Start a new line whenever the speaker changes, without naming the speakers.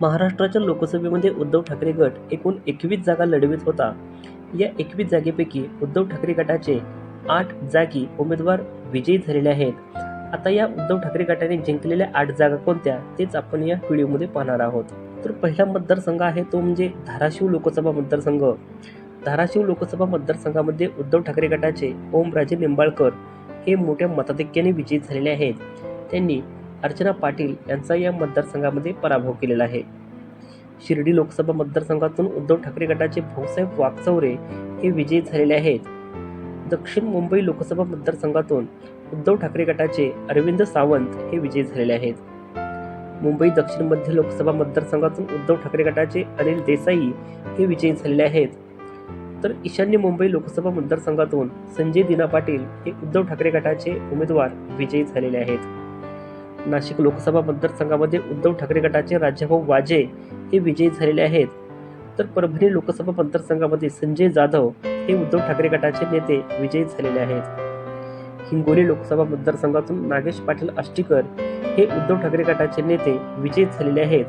महाराष्ट्राच्या लोकसभेमध्ये उद्धव ठाकरे गट एकूण एकवीस जागा लढवित होता. या एकवीस जागेपैकी उद्धव ठाकरे गटाचे आठ जागी उमेदवार विजयी झालेले आहेत. आता या उद्धव ठाकरे गटाने जिंकलेल्या आठ जागा कोणत्या तेच आपण या व्हिडिओमध्ये पाहणार आहोत. तर पहिला मतदारसंघ आहे तो म्हणजे धाराशिव लोकसभा मतदारसंघ. धाराशिव लोकसभा मतदारसंघामध्ये उद्धव ठाकरे गटाचे ओमराजे निंबाळकर हे मोठ्या मताधिक्याने विजयी झालेले आहेत. त्यांनी अर्चना पाटील यांचा या मतदारसंघामध्ये पराभव केलेला आहे. शिर्डी लोकसभा मतदारसंघातून उद्धव ठाकरे गटाचे भाऊसाहेब वाकचौरे हे विजयी झालेले आहेत. दक्षिण मुंबई लोकसभा मतदारसंघातून उद्धव ठाकरे गटाचे अरविंद सावंत हे विजयी झालेले आहेत. मुंबई दक्षिण मध्य लोकसभा मतदारसंघातून उद्धव ठाकरे गटाचे अनिल देसाई हे विजयी झालेले आहेत. तर ईशान्य मुंबई लोकसभा मतदारसंघातून संजय दिना पाटील हे उद्धव ठाकरे गटाचे उमेदवार विजयी झालेले आहेत. नाशिक लोकसभा मतदारसंघामध्ये उद्धव ठाकरे गटाचे राजाभाऊ वाजे हे विजयी झालेले आहेत. तर परभणी लोकसभा मतदारसंघामध्ये संजय जाधव हे उद्धव ठाकरे गटाचे नेते विजयी झालेले आहेत. हिंगोली लोकसभा मतदारसंघातून नागेश पाटील आष्टीकर हे उद्धव ठाकरे गटाचे नेते विजयी झालेले आहेत.